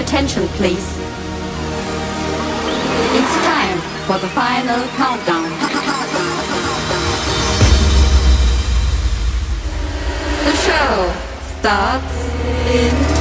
attention, please. It's time for the final countdown. the show starts in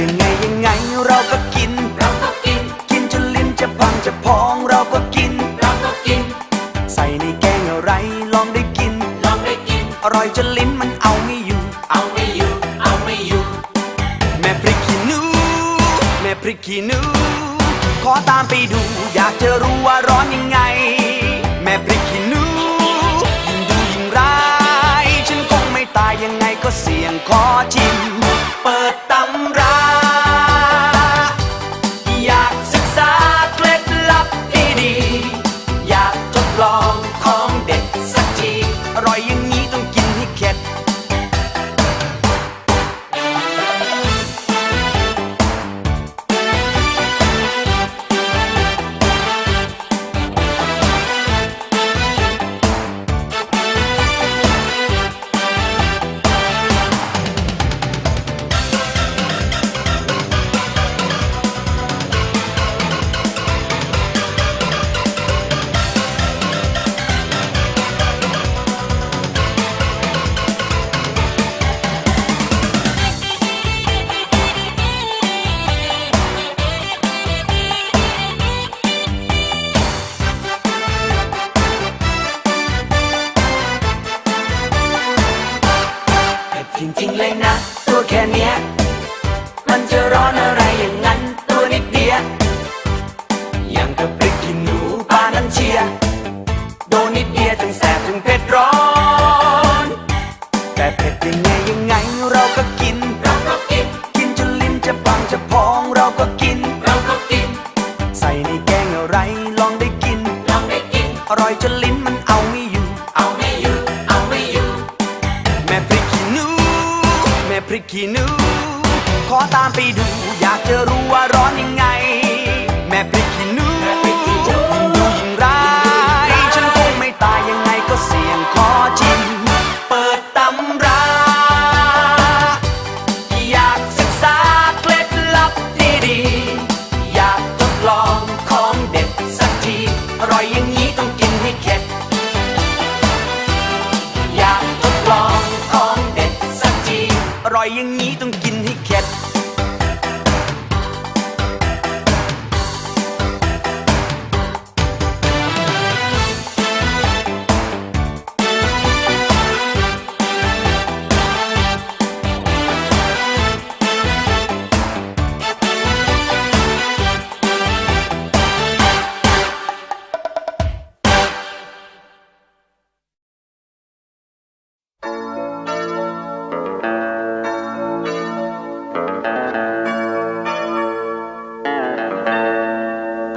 ยังไงยังไงเราก็กิน เราก็กิน กินจนลิ้นจะพังจะพองเราก็กิน เราก็กิน ใส่ในแกงอะไรลองได้กิน ลองได้กิน อร่อยจนลิ้นมันเอาไม่อยู่ เอาไม่อยู่ เอาไม่อยู่ แม่พริกขี้หนู แม่พริกขี้หนู ขอตามไปดูอยากจะรู้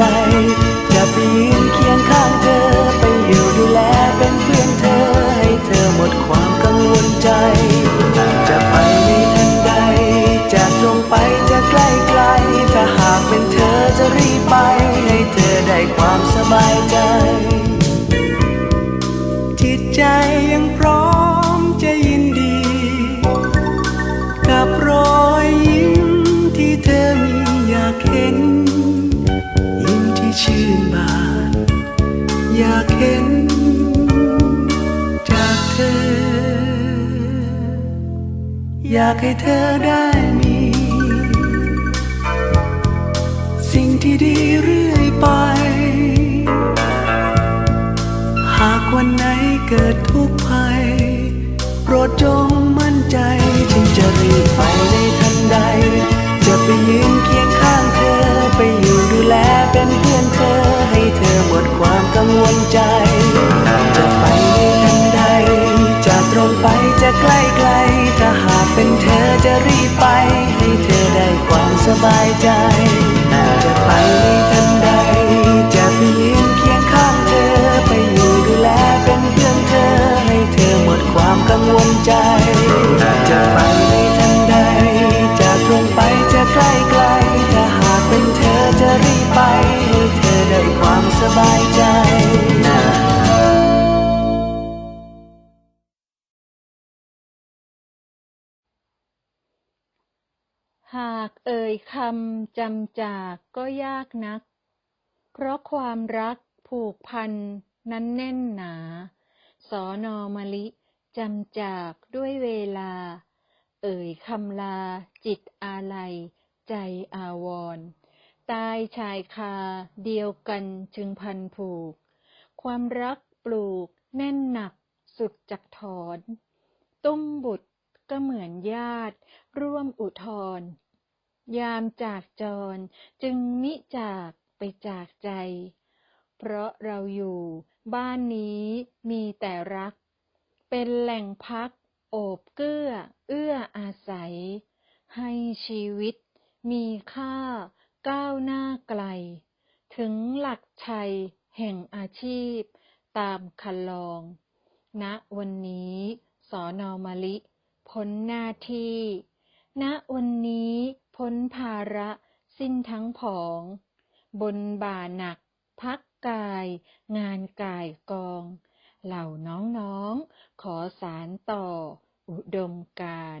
ใดจะไปยืนเคียงข้างเธอ ไปอยู่ดูแลเป็นเพื่อนเธอ ให้เธอหมดความกังวลใจ จะไปในทันใด จะตรงไปจะใกล้ไกล ถ้าหากเป็นเธอจะรีบไป ให้เธอได้ความสบายใจ จิตใจยังพร้อมจะยินดี กับรอยยิ้มที่เธอมีอยากเห็น ชื่นบาน อยากเห็นจากเธอ อยากให้เธอได้มี สิ่งที่ดีเรื่อยไป หากวันไหนเกิดทุกข์ภัย โปรดจงมั่นใจจึงจะรีบไปในทันใด จะไปยืนเคียง จะใกล้ไกลถ้าหากเป็นเธอจะรีบไป ให้เธอได้ความสบายใจ จะไปในทันใด จะไปยืนเคียงข้างเธอ ไปอยู่ดูแลเป็นเพื่อนเธอ ให้เธอหมดความกังวลใจ จะไปในทันใด จะตรงไปจะใกล้ไกลถ้าหากเป็นเธอจะรีบไป ให้เธอได้ความสบาย หากเอ่ยคำจำจากก็ยากนัก เพราะความรักผูกพันนั้นแน่นหนา สอนอมลิจำจากด้วยเวลา เอ่ยคำลาจิตอาลัย ใจอาวรตายชายคาเดียวกันจึงพันผูก ความรักปลูกแน่นหนักสุดจักถอน ตุ้มบุตร ก็เหมือนญาติ ร่วมอุทธรยามจากจรจึงมิจากไปจากใจ เพราะเราอยู่บ้านนี้มีแต่รัก เป็นแหล่งพัก โอบเกื้อ เอื้ออาศัย ให้ชีวิตมีค่าก้าวหน้าไกล ถึงหลักชัยแห่งอาชีพ ตามคันลองณวันนี้สอนอมะลิ พ้นหน้าที่ณวันนี้พ้นภาระสิ้นทั้งผอง บนบ่าหนัก พักกาย งานกายกอง เหล่าน้องๆ ขอสารต่อ อุดมการ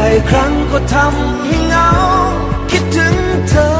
บ่อยครั้งก็ทำให้เหงา คิดถึงเธอ